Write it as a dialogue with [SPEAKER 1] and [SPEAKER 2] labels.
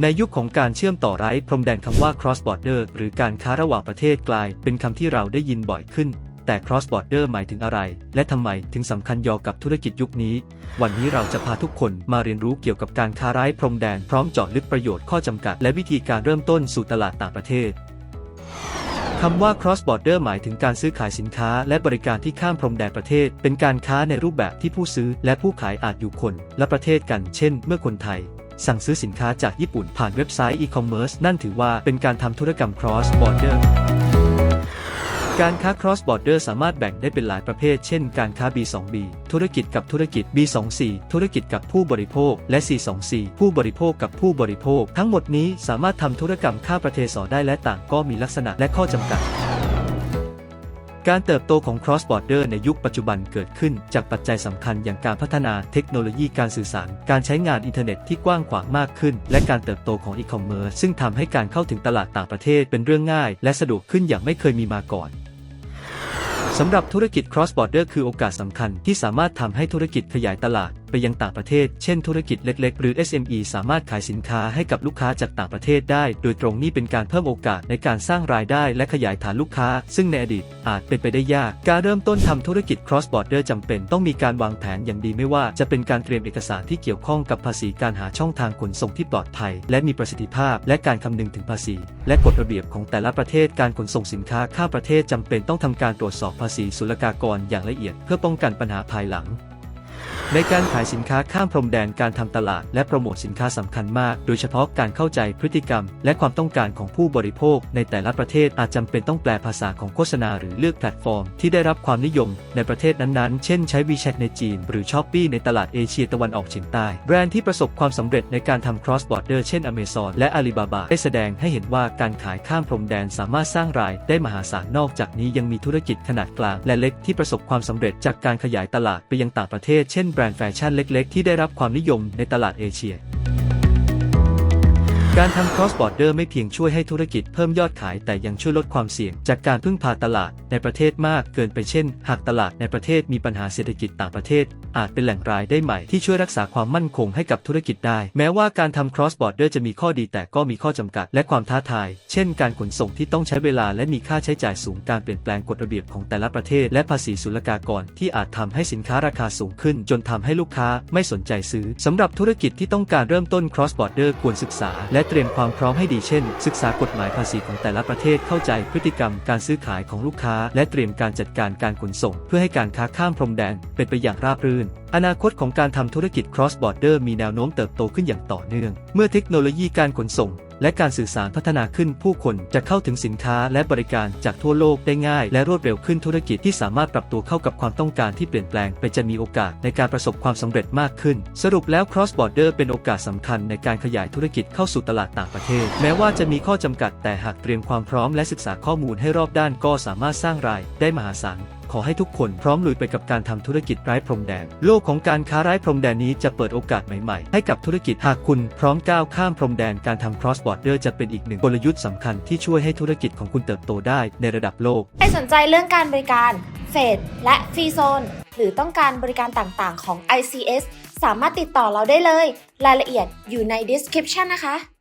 [SPEAKER 1] ในยุคของการเชื่อมต่อไร้พรมแดนคำว่า cross border หรือการค้าระหว่างประเทศกลาย เป็นคำที่เราได้ยินบ่อยขึ้น แต่ cross border หมายถึงอะไร และทำไมถึงสำคัญยอกับธุรกิจยุคนี้ วันนี้เราจะพาทุกคนมาเรียนรู้เกี่ยวกับการค้าไร้พรมแดนพร้อมเจาะลึกประโยชน์ข้อจำกัด และวิธีการเริ่มต้นสู่ตลาดต่างประเทศคำว่า cross border หมายถึงการซื้อขายสินค้าและบริการที่ข้ามพรมแดนประเทศ เป็นการค้าในรูปแบบที่ผู้ซื้อและผู้ขายอาจอยู่คน และประเทศกัน เช่น เมื่อคนไทย สั่งซื้อสินค้าจากญี่ปุ่นผ่านเว็บไซต์ e-commerce นั่นถือว่าเป็นการทำธุรกรรม cross border การค้า cross border สามารถแบ่งได้เป็นหลายประเภท เช่น การค้า B2B ธุรกิจกับธุรกิจ B24 ธุรกิจกับผู้บริโภค และ C24 ผู้บริโภคกับผู้บริโภค ทั้งหมดนี้สามารถทำธุรกรรมข้าประเทศสอได้และต่างก็มีลักษณะและข้อจำกัด การเติบโตของ cross border ในยุคปัจจุบันเกิดขึ้นจากปัจจัยสำคัญอย่างการพัฒนาเทคโนโลยีการสื่อสาร การใช้งานอินเทอร์เน็ตที่กว้างขวางมากขึ้น และการเติบโตของอีคอมเมิร์ซซึ่งทำให้การเข้าถึงตลาดต่างประเทศเป็นเรื่องง่าย และสะดวกขึ้นอย่างไม่เคยมีมาก่อนสำหรับธุรกิจ cross border คือโอกาสสำคัญที่สามารถทำให้ธุรกิจขยายตลาด ไปยังต่างประเทศ เช่นธุรกิจเล็ก ๆ หรือ SME สามารถขายสินค้าให้กับลูกค้าจากต่างประเทศได้ โดยตรงนี้เป็นการเพิ่มโอกาสในการสร้างรายได้และขยายฐานลูกค้า ซึ่งในอดีตอาจเป็นไปได้ยาก การเริ่มต้นทำธุรกิจ cross border จำเป็นต้องมีการวางแผนอย่างดีไม่ว่าจะเป็นการเตรียมเอกสารที่เกี่ยวข้องกับภาษีการหาช่องทางขนส่งที่ปลอดภัย และมีประสิทธิภาพ และการคำนึงถึงภาษี และกฎระเบียบของแต่ละประเทศการขนส่งสินค้าข้ามประเทศจำเป็นต้องทำการตรวจสอบภาษีศุลกากรอย่างละเอียด เพื่อป้องกันปัญหาภายหลัง ในการขายสินค้าข้ามพรมแดนการทำตลาดและโปรโมทสินค้าสำคัญมาก โดยเฉพาะการเข้าใจพฤติกรรม และความต้องการของผู้บริโภค ในแต่ละประเทศอาจจำเป็นต้องแปลภาษาของโฆษณาหรือเลือกแพลตฟอร์ม ที่ได้รับความนิยมในประเทศนั้นๆ เช่นใช้ WeChat ในจีน หรือ Shopee ในตลาดเอเชียตะวันออกเฉียงใต้ แบรนด์ที่ประสบความสำเร็จในการทำ cross border เช่น Amazon และ Alibaba ได้แสดงให้เห็นว่าการขายข้ามพรมแดนสามารถสร้างรายได้มหาศาลนอกจากนี้ยังมีธุรกิจขนาดกลาง และเล็กที่ประสบความสำเร็จจากการขยายตลาดไปยังต่างประเทศเช่นแบรนด์แฟชั่นเล็กๆ ที่ได้รับความนิยมในตลาดเอเชีย การทำ cross border ไม่เพียงช่วยให้ธุรกิจเพิ่มยอดขายแต่ยังช่วยลดความเสี่ยง จากการพึ่งพาตลาดในประเทศมากเกินไปเช่น หากตลาดในประเทศมีปัญหาเศรษฐกิจต่างประเทศ อาจเป็นแหล่งรายได้ใหม่ที่ช่วยรักษาความมั่นคงให้กับธุรกิจได้ แม้ว่าการทำ cross border จะมีข้อดีแต่ก็มีข้อจำกัดและความท้าทาย เช่น การขนส่งที่ต้องใช้เวลาและมีค่าใช้จ่ายสูงการเปลี่ยนแปลงกฎระเบียบของแต่ละประเทศ และภาษีศุลกากรที่อาจทำให้สินค้าราคาสูงขึ้น จนทำให้ลูกค้าไม่สนใจซื้อสำหรับธุรกิจที่ต้องการเริ่มต้น cross border ควรศึกษาและเตรียมความพร้อมให้ดีเช่น ศึกษากฎหมายภาษีของแต่ละประเทศเข้าใจพฤติกรรมการซื้อขายของลูกค้า และเตรียมการจัดการการขนส่ง เพื่อให้การค้าข้ามพรมแดนเป็นไปอย่างราบรื่น อนาคตของการทำธุรกิจ cross border มีแนวโน้มเติบโตขึ้นอย่างต่อเนื่อง เมื่อเทคโนโลยีการขนส่ง และการสื่อสารพัฒนาขึ้นผู้คนจะเข้าถึงสินค้าและบริการจากทั่วโลกได้ง่าย และรวดเร็วขึ้นธุรกิจที่สามารถปรับตัวเข้ากับความต้องการที่เปลี่ยนแปลง ไปจะมีโอกาสในการประสบความสำเร็จมากขึ้น สรุปแล้ว cross border เป็นโอกาสสำคัญในการขยายธุรกิจเข้าสู่ตลาดต่างประเทศ แม้ว่าจะมีข้อจำกัดแต่หากเตรียมความพร้อมและศึกษาข้อมูลให้รอบด้านก็สามารถสร้างรายได้มหาศาล ขอให้ทุกคนพร้อมลุยไปกับการทำธุรกิจไร้พรมแดน โลกของการค้าไร้พรมแดนนี้จะเปิดโอกาสใหม่ๆ ให้กับธุรกิจหากคุณพร้อมก้าวข้ามพรมแดนการทำ cross border จะเป็นอีกหนึ่งกลยุทธ์สำคัญที่ช่วยให้ธุรกิจของคุณเติบโตได้ในระดับโลก
[SPEAKER 2] ใครสนใจเรื่องการบริการเฟดและฟรีโซนหรือต้องการบริการต่างๆของ ICS สามารถติดต่อเราได้เลย รายละเอียดอยู่ใน description นะคะ